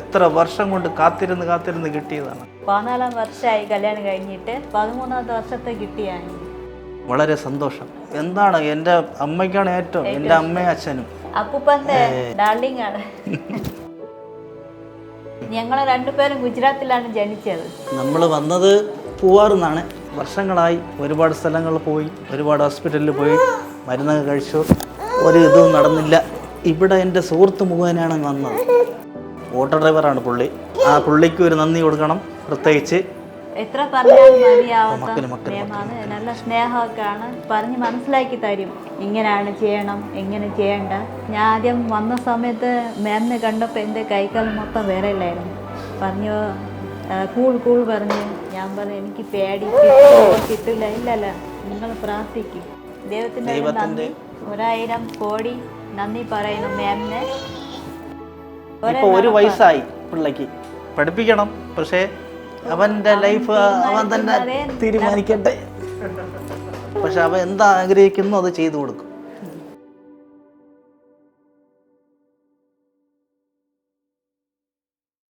എത്ര വർഷം കൊണ്ട് കാത്തിരുന്ന് കാത്തിരുന്ന് കിട്ടിയതാണ്. പതിനാലാം വർഷമായി കല്യാണം കഴിഞ്ഞിട്ട് പതിമൂന്നാമത്തെ വർഷത്തെ കിട്ടിയാണ്. വളരെ സന്തോഷം. എന്താണ് എന്റെ അമ്മയ്ക്കാണ് ഏറ്റവും എന്റെ അമ്മയും അച്ഛനും? അപ്പൂപ്പന്റെ ഡാർലിംഗ് ആണ് ഞങ്ങൾ രണ്ടുപേരും ഗുജറാത്തിലാണ് ജനിച്ചത്. നമ്മൾ വന്നത് പൂവാറുന്നാണ് വർഷങ്ങളായി ഒരുപാട് സ്ഥലങ്ങളിൽ പോയി ഒരുപാട് ഹോസ്പിറ്റലിൽ പോയി മരുന്നൊക്കെ കഴിച്ചു. ഒരു ഇതും നടന്നില്ല. ഇവിടെ എന്റെ സുഹൃത്ത് മുഖേനയാണ് വന്നത്. ഓട്ടോ ഡ്രൈവറാണ് പുള്ളി. ആ പുള്ളിക്ക് ഒരു നന്ദി കൊടുക്കണം. പ്രത്യേകിച്ച് എത്ര പറഞ്ഞാലും മതിയാവാത്ത നിയമമാണ്. നല്ല സ്നേഹമൊക്കെയാണ്. പറഞ്ഞ് മനസ്സിലാക്കി തരും. ഇങ്ങനെയാണ് ചെയ്യണം എങ്ങനെ ചെയ്യണ്ട. ഞാൻ ആദ്യം വന്ന സമയത്ത് മാമിനെ കണ്ടപ്പോൾ എന്റെ കൈക്കാൽ മൊത്തം വേറെ ഇല്ലായിരുന്നു പറഞ്ഞു കൂൾ കൂൾ പറഞ്ഞു. ഞാൻ പറഞ്ഞു എനിക്ക് പേടി കിട്ടില്ല ഇല്ലല്ല. നിങ്ങൾ പ്രാർത്ഥിക്കും. ദൈവത്തിന്റെ നന്ദി. ഒരായിരം കോടി നന്ദി പറയുന്നു മാമിനെ. ഇപ്പോൾ ഒരു വയസ്സായി പിള്ളയ്ക്ക്. പഠിപ്പിക്കണം പക്ഷേ അവന്റെ ലൈഫ് അവൻ തന്നെ തീരുമാനിക്കട്ടെ. പക്ഷെ അവൻ എന്താ ആഗ്രഹിക്കുന്നു അത് ചെയ്തു കൊടുക്കും.